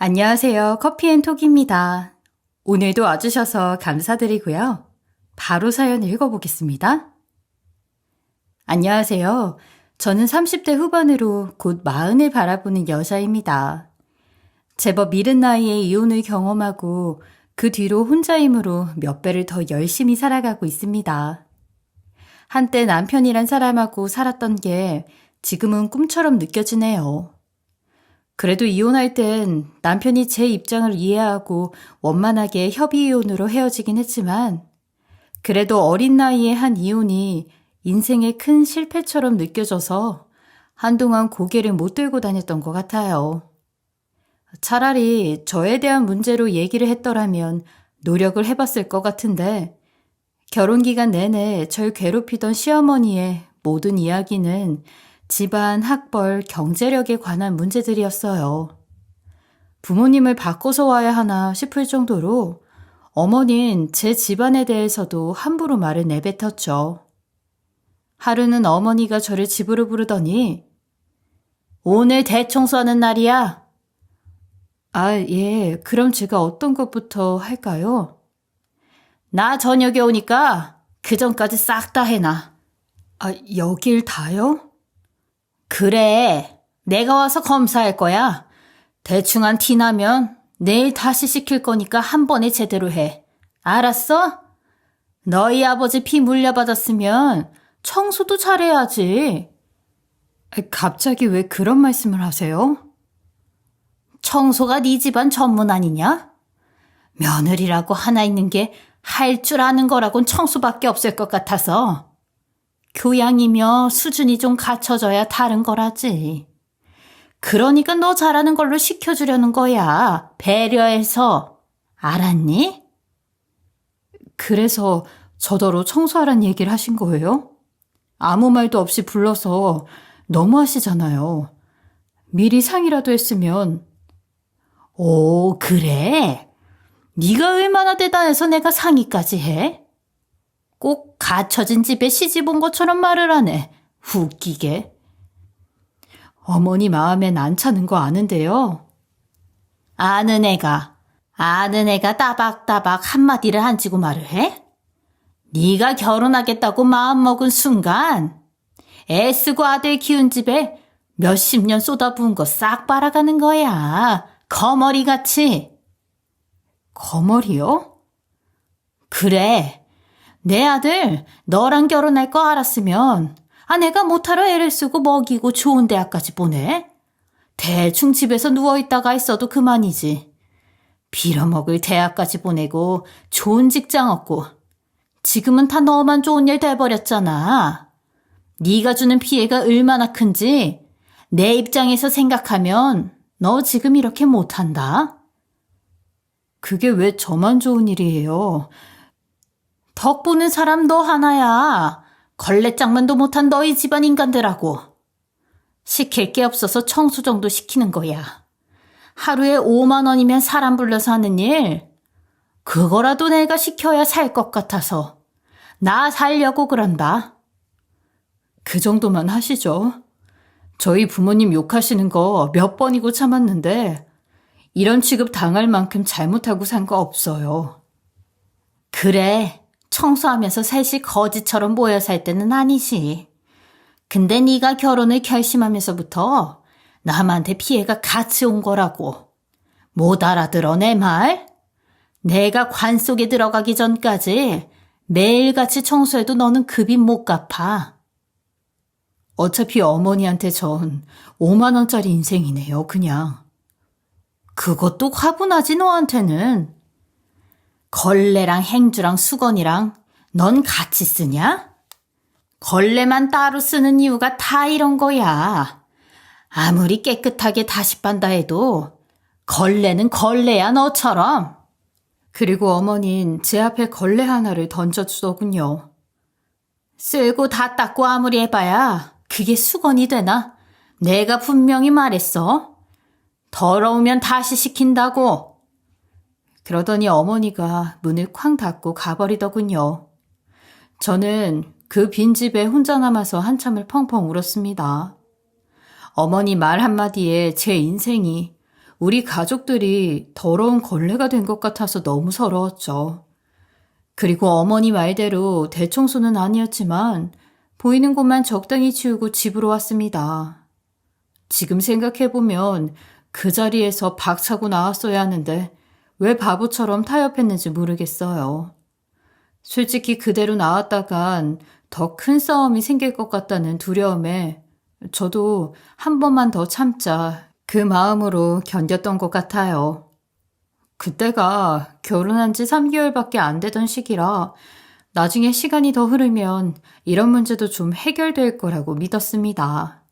안녕하세요. 커피앤톡입니다. 오늘도 와주셔서 감사드리고요. 바로 사연 읽어보겠습니다. 안녕하세요. 저는 30대 후반으로 곧 마흔을 바라보는 여자입니다. 제법 이른 나이에 이혼을 경험하고 그 뒤로 혼자임으로 몇 배를 더 열심히 살아가고 있습니다. 한때 남편이란 사람하고 살았던 게 지금은 꿈처럼 느껴지네요. 그래도 이혼할 땐 남편이 제 입장을 이해하고 원만하게 협의 이혼으로 헤어지긴 했지만 그래도 어린 나이에 한 이혼이 인생의 큰 실패처럼 느껴져서 한동안 고개를 못 들고 다녔던 것 같아요. 차라리 저에 대한 문제로 얘기를 했더라면 노력을 해봤을 것 같은데 결혼 기간 내내 절 괴롭히던 시어머니의 모든 이야기는 집안, 학벌, 경제력에 관한 문제들이었어요. 부모님을 바꿔서 와야 하나 싶을 정도로 어머닌 제 집안에 대해서도 함부로 말을 내뱉었죠. 하루는 어머니가 저를 집으로 부르더니 오늘 대청소하는 날이야. 아, 예. 그럼 제가 어떤 것부터 할까요? 나 저녁에 오니까 그 전까지 싹 다 해놔. 아, 여길 다요? 그래. 내가 와서 검사할 거야. 대충 한 티 나면 내일 다시 시킬 거니까 한 번에 제대로 해. 알았어? 너희 아버지 피 물려받았으면 청소도 잘해야지. 갑자기 왜 그런 말씀을 하세요? 청소가 네 집안 전문 아니냐? 며느리라고 하나 있는 게 할 줄 아는 거라곤 청소밖에 없을 것 같아서. 교양이며 수준이 좀 갖춰져야 다른 거라지. 그러니까 너 잘하는 걸로 시켜주려는 거야. 배려해서. 알았니? 그래서 저더러 청소하란 얘기를 하신 거예요? 아무 말도 없이 불러서 너무하시잖아요. 미리 상의라도 했으면 오, 그래? 네가 얼마나 대단해서 내가 상의까지 해? 꼭 갇혀진 집에 시집 온 것처럼 말을 하네. 웃기게. 어머니 마음엔 안 차는 거 아는데요. 아는 애가, 아는 애가 따박따박 한마디를 안 치고 말을 해? 네가 결혼하겠다고 마음먹은 순간 애쓰고 아들 키운 집에 몇십 년 쏟아부은 거 싹 빨아가는 거야. 거머리 같이. 거머리요? 그래. 내 아들 너랑 결혼할 거 알았으면 아내가 못하러 애를 쓰고 먹이고 좋은 대학까지 보내? 대충 집에서 누워있다가 있어도 그만이지. 빌어먹을 대학까지 보내고 좋은 직장 얻고 지금은 다 너만 좋은 일 돼버렸잖아. 네가 주는 피해가 얼마나 큰지 내 입장에서 생각하면 너 지금 이렇게 못한다. 그게 왜 저만 좋은 일이에요? 덕 보는 사람 너 하나야. 걸레장만도 못한 너희 집안 인간들하고. 시킬 게 없어서 청소 정도 시키는 거야. 하루에 5만 원이면 사람 불러서 하는 일? 그거라도 내가 시켜야 살 것 같아서. 나 살려고 그런다. 그 정도만 하시죠. 저희 부모님 욕하시는 거 몇 번이고 참았는데, 이런 취급 당할 만큼 잘못하고 산 거 없어요. 그래. 청소하면서 셋이 거지처럼 모여 살 때는 아니지. 근데 네가 결혼을 결심하면서부터 남한테 피해가 같이 온 거라고. 못 알아들어 내 말? 내가 관 속에 들어가기 전까지 매일같이 청소해도 너는 급이 못 갚아. 어차피 어머니한테 전 5만원짜리 인생이네요, 그냥. 그것도 화분하지, 너한테는. 걸레랑 행주랑 수건이랑 넌 같이 쓰냐? 걸레만 따로 쓰는 이유가 다 이런 거야. 아무리 깨끗하게 다시 빤다 해도 걸레는 걸레야 너처럼. 그리고 어머닌 제 앞에 걸레 하나를 던져주더군요. 쓸고 다 닦고 아무리 해봐야 그게 수건이 되나? 내가 분명히 말했어. 더러우면 다시 시킨다고. 그러더니 어머니가 문을 쾅 닫고 가버리더군요. 저는 그 빈집에 혼자 남아서 한참을 펑펑 울었습니다. 어머니 말 한마디에 제 인생이 우리 가족들이 더러운 걸레가 된 것 같아서 너무 서러웠죠. 그리고 어머니 말대로 대청소는 아니었지만 보이는 곳만 적당히 치우고 집으로 왔습니다. 지금 생각해보면 그 자리에서 박차고 나왔어야 하는데 왜 바보처럼 타협했는지 모르겠어요. 솔직히 그대로 나왔다간 더 큰 싸움이 생길 것 같다는 두려움에 저도 한 번만 더 참자 그 마음으로 견뎠던 것 같아요. 그때가 결혼한 지 3개월밖에 안 되던 시기라 나중에 시간이 더 흐르면 이런 문제도 좀 해결될 거라고 믿었습니다.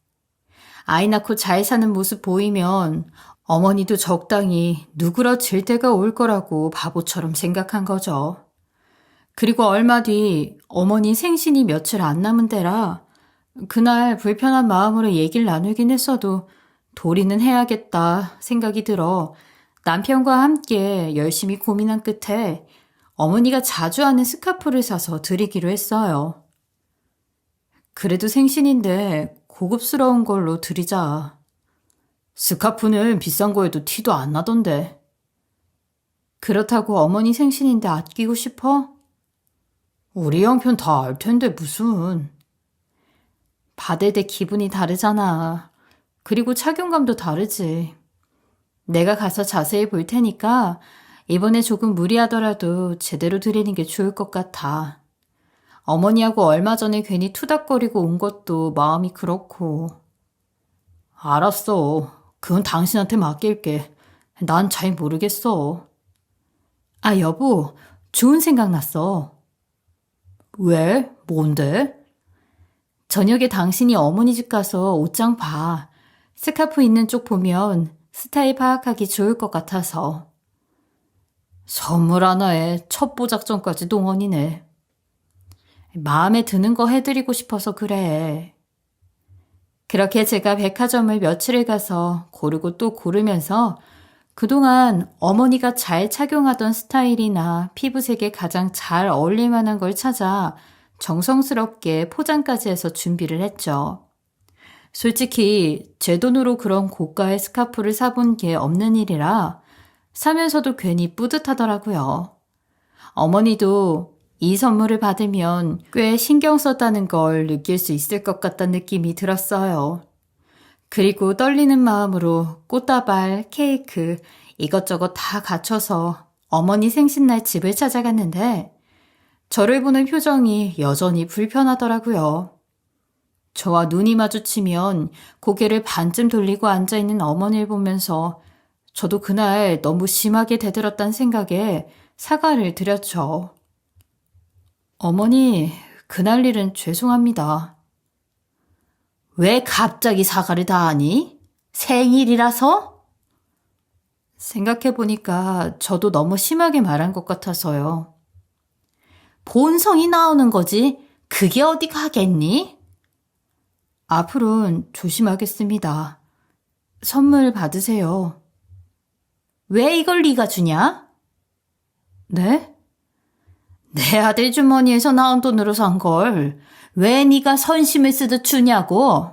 아이 낳고 잘 사는 모습 보이면 어머니도 적당히 누그러질 때가 올 거라고 바보처럼 생각한 거죠. 그리고 얼마 뒤 어머니 생신이 며칠 안 남은 때라 그날 불편한 마음으로 얘기를 나누긴 했어도 도리는 해야겠다 생각이 들어 남편과 함께 열심히 고민한 끝에 어머니가 자주 하는 스카프를 사서 드리기로 했어요. 그래도 생신인데 고급스러운 걸로 드리자. 스카프는 비싼 거에도 티도 안 나던데. 그렇다고 어머니 생신인데 아끼고 싶어? 우리 형편 다 알 텐데 무슨. 받을 때 기분이 다르잖아. 그리고 착용감도 다르지. 내가 가서 자세히 볼 테니까 이번에 조금 무리하더라도 제대로 드리는 게 좋을 것 같아. 어머니하고 얼마 전에 괜히 투닥거리고 온 것도 마음이 그렇고. 알았어. 그건 당신한테 맡길게. 난 잘 모르겠어. 아, 여보. 좋은 생각 났어. 왜? 뭔데? 저녁에 당신이 어머니 집 가서 옷장 봐. 스카프 있는 쪽 보면 스타일 파악하기 좋을 것 같아서. 선물 하나에 첩보 작전까지 동원이네. 마음에 드는 거 해드리고 싶어서 그래. 그렇게 제가 백화점을 며칠을 가서 고르고 또 고르면서 그동안 어머니가 잘 착용하던 스타일이나 피부색에 가장 잘 어울릴 만한 걸 찾아 정성스럽게 포장까지 해서 준비를 했죠. 솔직히 제 돈으로 그런 고가의 스카프를 사본 게 없는 일이라 사면서도 괜히 뿌듯하더라고요. 어머니도 이 선물을 받으면 꽤 신경 썼다는 걸 느낄 수 있을 것 같다는 느낌이 들었어요. 그리고 떨리는 마음으로 꽃다발, 케이크, 이것저것 다 갖춰서 어머니 생신날 집을 찾아갔는데 저를 보는 표정이 여전히 불편하더라고요. 저와 눈이 마주치면 고개를 반쯤 돌리고 앉아있는 어머니를 보면서 저도 그날 너무 심하게 대들었단 생각에 사과를 드렸죠. 어머니, 그날 일은 죄송합니다. 왜 갑자기 사과를 다 하니? 생일이라서? 생각해보니까 저도 너무 심하게 말한 것 같아서요. 본성이 나오는 거지. 그게 어디 가겠니? 앞으로는 조심하겠습니다. 선물 받으세요. 왜 이걸 네가 주냐? 네? 내 아들 주머니에서 나온 돈으로 산 걸 왜 네가 선심을 쓰듯 주냐고.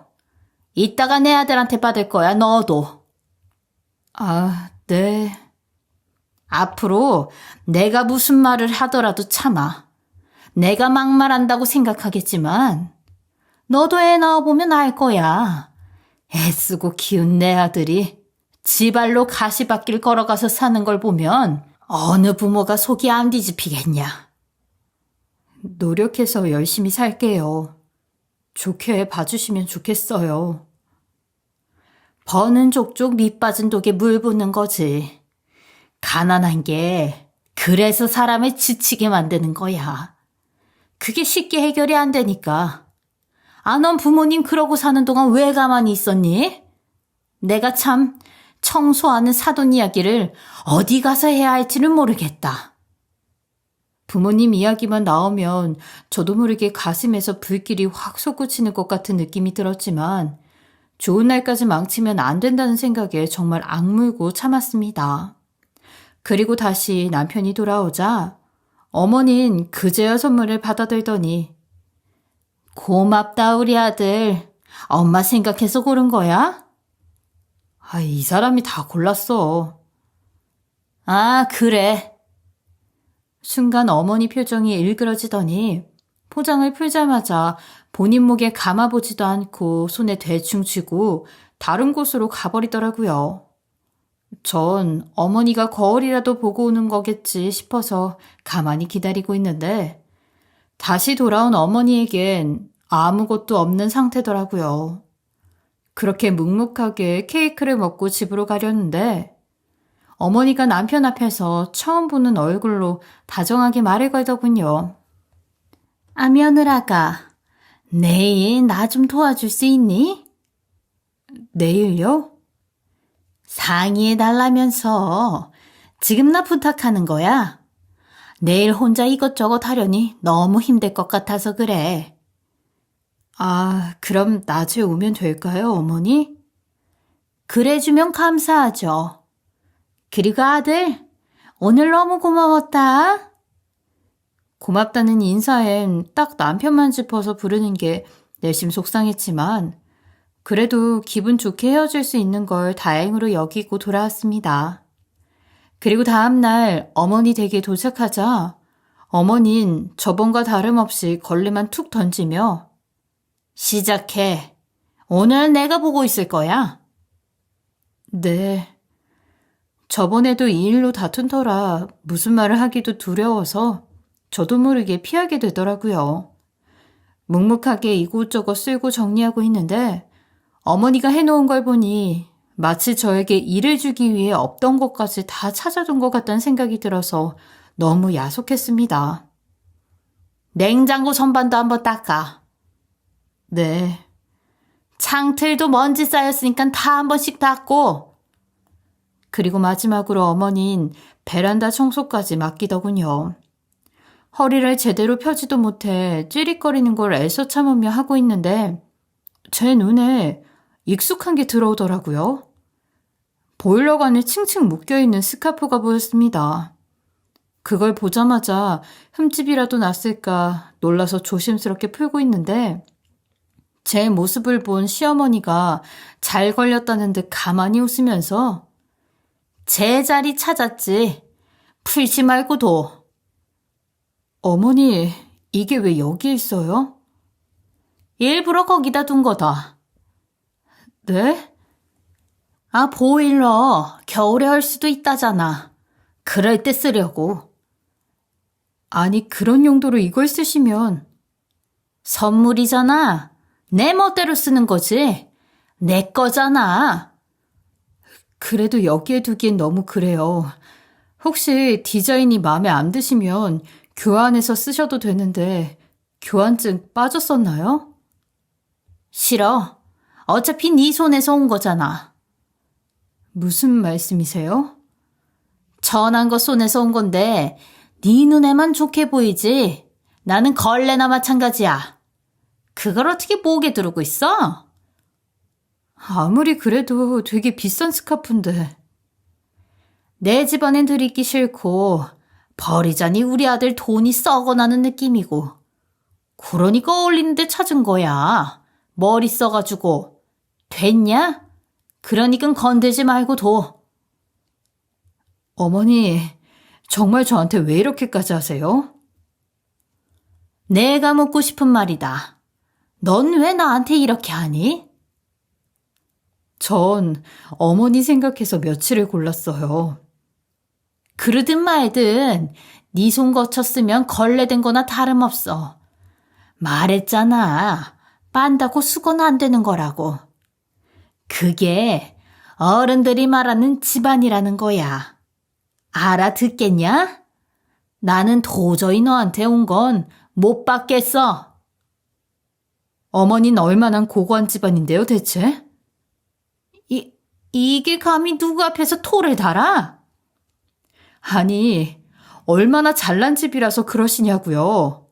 이따가 내 아들한테 받을 거야, 너도. 아, 네. 앞으로 내가 무슨 말을 하더라도 참아. 내가 막말한다고 생각하겠지만 너도 애 낳아보면 알 거야. 애쓰고 키운 내 아들이 지발로 가시밭길 걸어가서 사는 걸 보면 어느 부모가 속이 안 뒤집히겠냐. 노력해서 열심히 살게요. 좋게 봐주시면 좋겠어요. 버는 족족 밑 빠진 독에 물 붓는 거지. 가난한 게 그래서 사람을 지치게 만드는 거야. 그게 쉽게 해결이 안 되니까. 아, 넌 부모님 그러고 사는 동안 왜 가만히 있었니? 내가 참 청소하는 사돈 이야기를 어디 가서 해야 할지는 모르겠다. 부모님 이야기만 나오면 저도 모르게 가슴에서 불길이 확 솟구치는 것 같은 느낌이 들었지만 좋은 날까지 망치면 안 된다는 생각에 정말 악물고 참았습니다. 그리고 다시 남편이 돌아오자 어머닌 그제야 선물을 받아들더니 고맙다 우리 아들. 엄마 생각해서 고른 거야? 아, 이 사람이 다 골랐어. 아, 그래. 순간 어머니 표정이 일그러지더니 포장을 풀자마자 본인 목에 감아보지도 않고 손에 대충 쥐고 다른 곳으로 가버리더라고요. 전 어머니가 거울이라도 보고 오는 거겠지 싶어서 가만히 기다리고 있는데 다시 돌아온 어머니에겐 아무것도 없는 상태더라고요. 그렇게 묵묵하게 케이크를 먹고 집으로 가려는데 어머니가 남편 앞에서 처음 보는 얼굴로 다정하게 말을 걸더군요. 아, 며느라가, 내일 나 좀 도와줄 수 있니? 내일요? 상의해달라면서 지금 나 부탁하는 거야. 내일 혼자 이것저것 하려니 너무 힘들 것 같아서 그래. 아, 그럼 낮에 오면 될까요, 어머니? 그래주면 감사하죠. 그리고 아들, 오늘 너무 고마웠다. 고맙다는 인사엔 딱 남편만 짚어서 부르는 게 내심 속상했지만, 그래도 기분 좋게 헤어질 수 있는 걸 다행으로 여기고 돌아왔습니다. 그리고 다음날 어머니 댁에 도착하자 어머닌 저번과 다름없이 걸레만 툭 던지며 시작해. 오늘 내가 보고 있을 거야. 네. 저번에도 이 일로 다툰 터라 무슨 말을 하기도 두려워서 저도 모르게 피하게 되더라고요. 묵묵하게 이곳저곳 쓸고 정리하고 있는데 어머니가 해놓은 걸 보니 마치 저에게 일을 주기 위해 없던 것까지 다 찾아둔 것 같다는 생각이 들어서 너무 야속했습니다. 냉장고 선반도 한번 닦아. 네. 창틀도 먼지 쌓였으니까 다 한 번씩 닦고. 그리고 마지막으로 어머닌 베란다 청소까지 맡기더군요. 허리를 제대로 펴지도 못해 찌릿거리는 걸 애써 참으며 하고 있는데 제 눈에 익숙한 게 들어오더라고요. 보일러관에 층층 묶여있는 스카프가 보였습니다. 그걸 보자마자 흠집이라도 났을까 놀라서 조심스럽게 풀고 있는데 제 모습을 본 시어머니가 잘 걸렸다는 듯 가만히 웃으면서 제자리 찾았지. 풀지 말고 둬. 어머니, 이게 왜 여기 있어요? 일부러 거기다 둔 거다. 네? 아, 보일러. 겨울에 할 수도 있다잖아. 그럴 때 쓰려고. 아니, 그런 용도로 이걸 쓰시면 선물이잖아. 내 멋대로 쓰는 거지. 내 거잖아. 그래도 여기에 두기엔 너무 그래요. 혹시 디자인이 마음에 안 드시면 교환해서 쓰셔도 되는데 교환증 빠졌었나요? 싫어. 어차피 네 손에서 온 거잖아. 무슨 말씀이세요? 전한 거 손에서 온 건데 네 눈에만 좋게 보이지. 나는 걸레나 마찬가지야. 그걸 어떻게 목에 두르고 있어? 아무리 그래도 되게 비싼 스카프인데. 내 집안엔 들이기 싫고 버리자니 우리 아들 돈이 썩어나는 느낌이고. 그러니까 어울리는데 찾은 거야. 머리 써가지고. 됐냐? 그러니까 건들지 말고 둬. 어머니, 정말 저한테 왜 이렇게까지 하세요? 내가 묻고 싶은 말이다. 넌 왜 나한테 이렇게 하니? 전 어머니 생각해서 며칠을 골랐어요. 그러든 말든 네 손 거쳤으면 걸레된 거나 다름없어. 말했잖아. 빤다고 수건 안 되는 거라고. 그게 어른들이 말하는 집안이라는 거야. 알아듣겠냐? 나는 도저히 너한테 온 건 못 받겠어. 어머니는 얼마나 고고한 집안인데요, 대체? 이, 이게 감히 누구 앞에서 토를 달아? 아니, 얼마나 잘난 집이라서 그러시냐고요.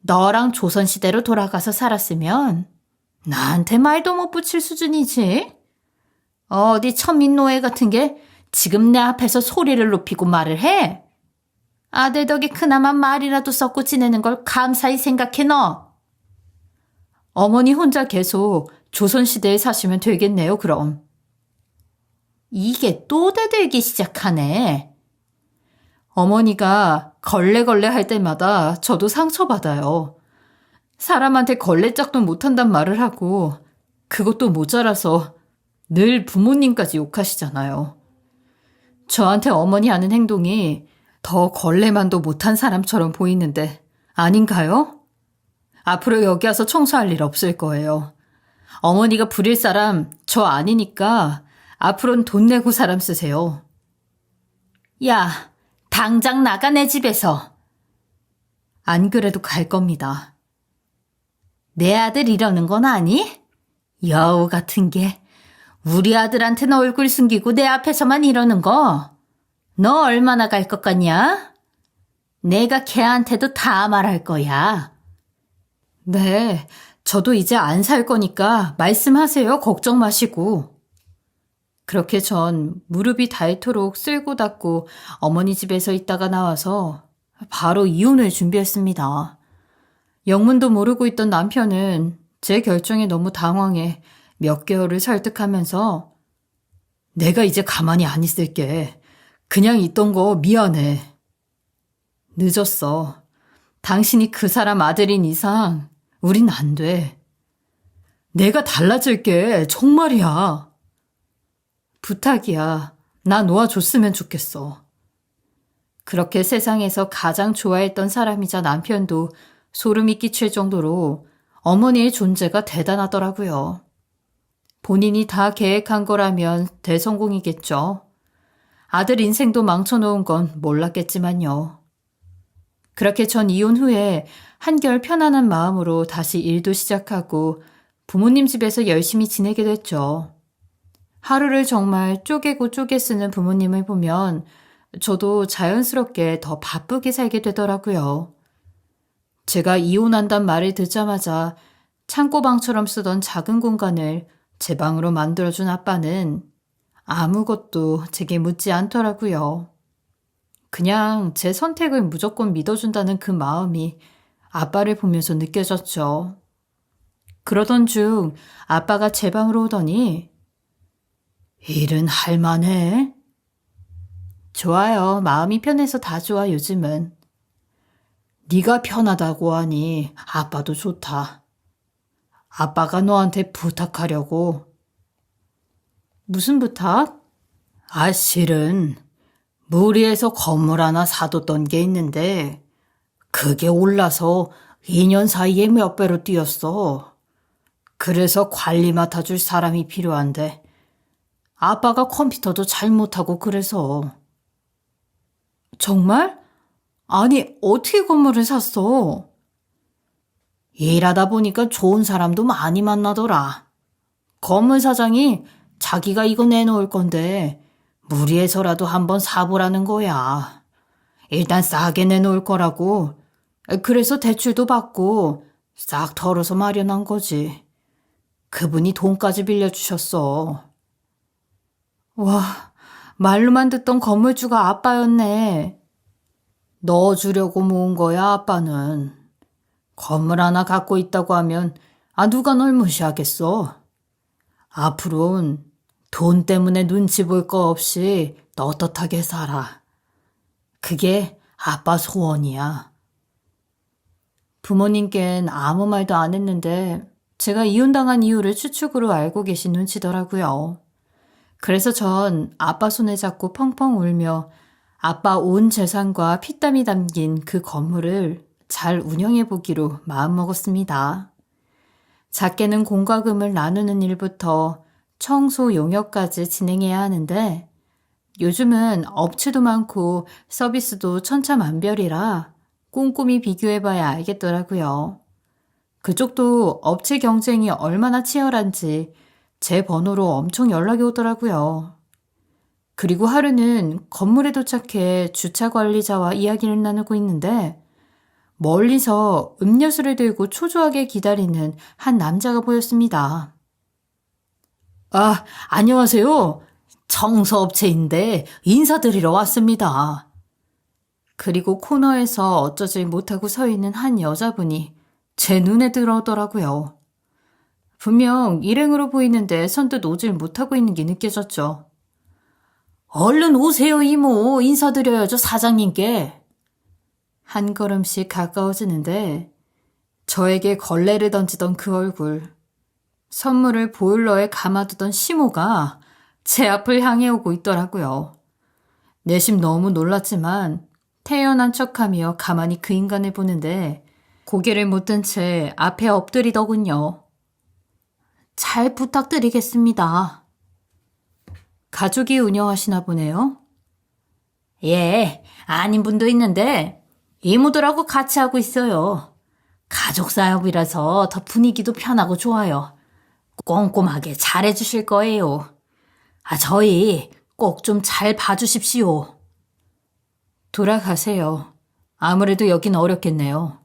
너랑 조선시대로 돌아가서 살았으면 나한테 말도 못 붙일 수준이지. 어디 천민노예 같은 게 지금 내 앞에서 소리를 높이고 말을 해? 아들 덕에 그나마 말이라도 섞고 지내는 걸 감사히 생각해 너. 어머니 혼자 계속 조선시대에 사시면 되겠네요, 그럼. 이게 또 대들기 시작하네. 어머니가 걸레걸레 할 때마다 저도 상처받아요. 사람한테 걸레짝도 못한단 말을 하고 그것도 모자라서 늘 부모님까지 욕하시잖아요. 저한테 어머니 하는 행동이 더 걸레만도 못한 사람처럼 보이는데 아닌가요? 앞으로 여기 와서 청소할 일 없을 거예요. 어머니가 부릴 사람 저 아니니까 앞으로는 돈 내고 사람 쓰세요. 야, 당장 나가 내 집에서. 안 그래도 갈 겁니다. 내 아들 이러는 건 아니? 여우 같은 게. 우리 아들한테는 얼굴 숨기고 내 앞에서만 이러는 거. 너 얼마나 갈 것 같냐? 내가 걔한테도 다 말할 거야. 네, 저도 이제 안 살 거니까 말씀하세요. 걱정 마시고. 그렇게 전 무릎이 닳도록 쓸고 닦고 어머니 집에서 있다가 나와서 바로 이혼을 준비했습니다. 영문도 모르고 있던 남편은 제 결정에 너무 당황해 몇 개월을 설득하면서 내가 이제 가만히 안 있을게. 그냥 있던 거 미안해. 늦었어. 당신이 그 사람 아들인 이상 우린 안 돼. 내가 달라질게. 정말이야. 부탁이야. 나 놓아줬으면 좋겠어. 그렇게 세상에서 가장 좋아했던 사람이자 남편도 소름이 끼칠 정도로 어머니의 존재가 대단하더라고요. 본인이 다 계획한 거라면 대성공이겠죠. 아들 인생도 망쳐놓은 건 몰랐겠지만요. 그렇게 전 이혼 후에 한결 편안한 마음으로 다시 일도 시작하고 부모님 집에서 열심히 지내게 됐죠. 하루를 정말 쪼개고 쪼개 쓰는 부모님을 보면 저도 자연스럽게 더 바쁘게 살게 되더라고요. 제가 이혼한단 말을 듣자마자 창고방처럼 쓰던 작은 공간을 제 방으로 만들어준 아빠는 아무것도 제게 묻지 않더라고요. 그냥 제 선택을 무조건 믿어준다는 그 마음이 아빠를 보면서 느껴졌죠. 그러던 중 아빠가 제 방으로 오더니 일은 할만해? 좋아요. 마음이 편해서 다 좋아 요즘은. 네가 편하다고 하니 아빠도 좋다. 아빠가 너한테 부탁하려고. 무슨 부탁? 아, 실은 무리해서 건물 하나 사뒀던 게 있는데 그게 올라서 2년 사이에 몇 배로 뛰었어. 그래서 관리 맡아줄 사람이 필요한데 아빠가 컴퓨터도 잘 못하고 그래서. 정말? 아니, 어떻게 건물을 샀어? 일하다 보니까 좋은 사람도 많이 만나더라. 건물 사장이 자기가 이거 내놓을 건데 무리해서라도 한번 사보라는 거야. 일단 싸게 내놓을 거라고. 그래서 대출도 받고 싹 털어서 마련한 거지. 그분이 돈까지 빌려주셨어. 와, 말로만 듣던 건물주가 아빠였네. 넣어주려고 모은 거야, 아빠는. 건물 하나 갖고 있다고 하면, 아, 누가 널 무시하겠어? 앞으론 돈 때문에 눈치 볼 거 없이 떳떳하게 살아. 그게 아빠 소원이야. 부모님께는 아무 말도 안 했는데, 제가 이혼당한 이유를 추측으로 알고 계신 눈치더라고요. 그래서 전 아빠 손에 잡고 펑펑 울며 아빠 온 재산과 피땀이 담긴 그 건물을 잘 운영해 보기로 마음먹었습니다. 작게는 공과금을 나누는 일부터 청소 용역까지 진행해야 하는데 요즘은 업체도 많고 서비스도 천차만별이라 꼼꼼히 비교해봐야 알겠더라고요. 그쪽도 업체 경쟁이 얼마나 치열한지 제 번호로 엄청 연락이 오더라고요. 그리고 하루는 건물에 도착해 주차 관리자와 이야기를 나누고 있는데 멀리서 음료수를 들고 초조하게 기다리는 한 남자가 보였습니다. 아, 안녕하세요. 청소업체인데 인사드리러 왔습니다. 그리고 코너에서 어쩌지 못하고 서 있는 한 여자분이 제 눈에 들어오더라고요. 분명 일행으로 보이는데 선뜻 오질 못하고 있는 게 느껴졌죠. 얼른 오세요, 이모. 인사드려야죠, 사장님께. 한 걸음씩 가까워지는데 저에게 걸레를 던지던 그 얼굴, 선물을 보일러에 감아두던 시모가 제 앞을 향해 오고 있더라고요. 내심 너무 놀랐지만 태연한 척하며 가만히 그 인간을 보는데 고개를 못 든 채 앞에 엎드리더군요. 잘 부탁드리겠습니다. 가족이 운영하시나 보네요. 예, 아닌 분도 있는데 이모들하고 같이 하고 있어요. 가족 사업이라서 더 분위기도 편하고 좋아요. 꼼꼼하게 잘해주실 거예요. 아, 저희 꼭 좀 잘 봐주십시오. 돌아가세요. 아무래도 여긴 어렵겠네요.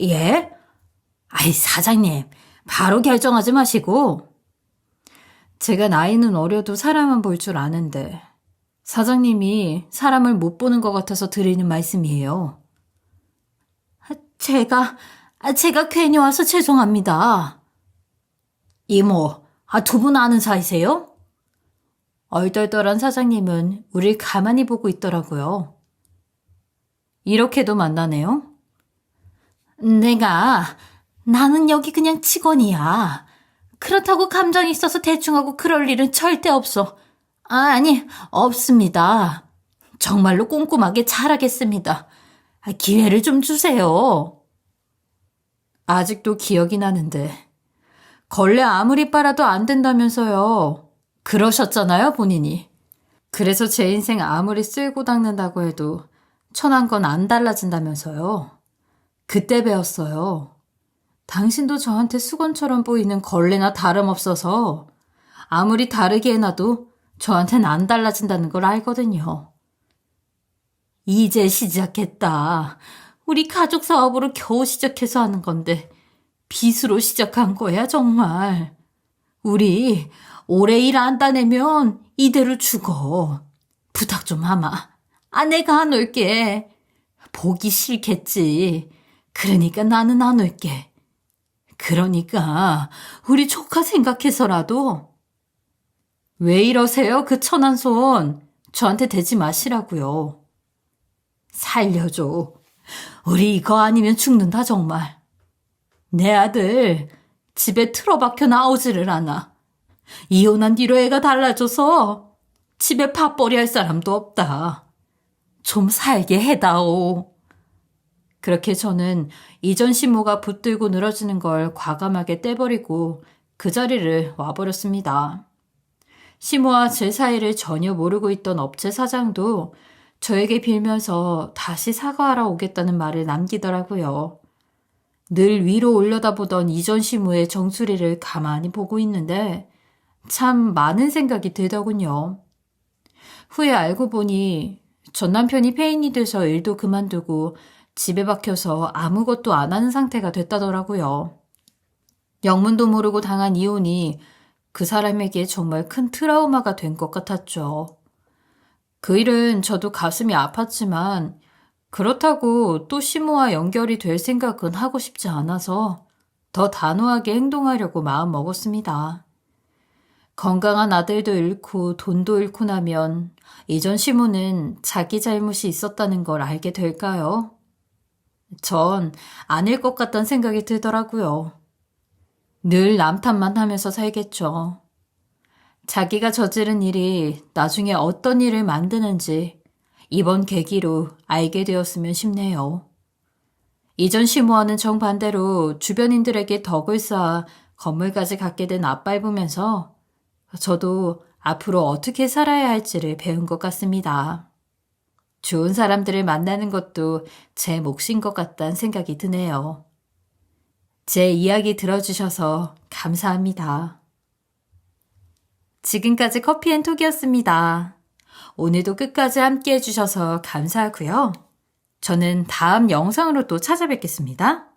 예? 아이, 사장님, 바로 결정하지 마시고. 제가 나이는 어려도 사람은 볼 줄 아는데, 사장님이 사람을 못 보는 것 같아서 드리는 말씀이에요. 제가, 아, 제가 괜히 와서 죄송합니다. 이모, 아, 두 분 아는 사이세요? 얼떨떨한 사장님은 우릴 가만히 보고 있더라고요. 이렇게도 만나네요? 내가, 나는 여기 그냥 직원이야. 그렇다고 감정이 있어서 대충하고 그럴 일은 절대 없어. 아, 아니, 없습니다. 정말로 꼼꼼하게 잘하겠습니다. 아, 기회를 좀 주세요. 아직도 기억이 나는데. 걸레 아무리 빨아도 안 된다면서요. 그러셨잖아요, 본인이. 그래서 제 인생 아무리 쓸고 닦는다고 해도 천한 건 안 달라진다면서요. 그때 배웠어요. 당신도 저한테 수건처럼 보이는 걸레나 다름없어서 아무리 다르게 해놔도 저한텐 안 달라진다는 걸 알거든요. 이제 시작했다. 우리 가족 사업으로 겨우 시작해서 하는 건데 빚으로 시작한 거야 정말. 우리 오래 일 안 따내면 이대로 죽어. 부탁 좀 하마. 아 내가 안 올게. 보기 싫겠지. 그러니까 나는 안 올게. 그러니까 우리 조카 생각해서라도 왜 이러세요? 그 천한 손 저한테 대지 마시라고요. 살려줘. 우리 이거 아니면 죽는다 정말. 내 아들 집에 틀어박혀 나오지를 않아. 이혼한 뒤로 애가 달라져서 집에 밥벌이 할 사람도 없다. 좀 살게 해다오. 그렇게 저는 이전 신모가 붙들고 늘어지는 걸 과감하게 떼버리고 그 자리를 와버렸습니다. 시모와 제 사이를 전혀 모르고 있던 업체 사장도 저에게 빌면서 다시 사과하러 오겠다는 말을 남기더라고요. 늘 위로 올려다보던 이전 시무의 정수리를 가만히 보고 있는데 참 많은 생각이 들더군요. 후에 알고 보니 전 남편이 폐인이 돼서 일도 그만두고 집에 박혀서 아무것도 안 하는 상태가 됐다더라고요. 영문도 모르고 당한 이혼이 그 사람에게 정말 큰 트라우마가 된 것 같았죠. 그 일은 저도 가슴이 아팠지만 그렇다고 또 시모와 연결이 될 생각은 하고 싶지 않아서 더 단호하게 행동하려고 마음 먹었습니다. 건강한 아들도 잃고 돈도 잃고 나면 이전 시모는 자기 잘못이 있었다는 걸 알게 될까요? 전 아닐 것 같다는 생각이 들더라고요. 늘 남탓만 하면서 살겠죠. 자기가 저지른 일이 나중에 어떤 일을 만드는지 이번 계기로 알게 되었으면 싶네요. 이전 시모와는 정반대로 주변인들에게 덕을 쌓아 건물까지 갖게 된 아빠를 보면서 저도 앞으로 어떻게 살아야 할지를 배운 것 같습니다. 좋은 사람들을 만나는 것도 제 몫인 것 같다는 생각이 드네요. 제 이야기 들어주셔서 감사합니다. 지금까지 커피 앤 톡이었습니다. 오늘도 끝까지 함께 해주셔서 감사하고요. 저는 다음 영상으로 또 찾아뵙겠습니다.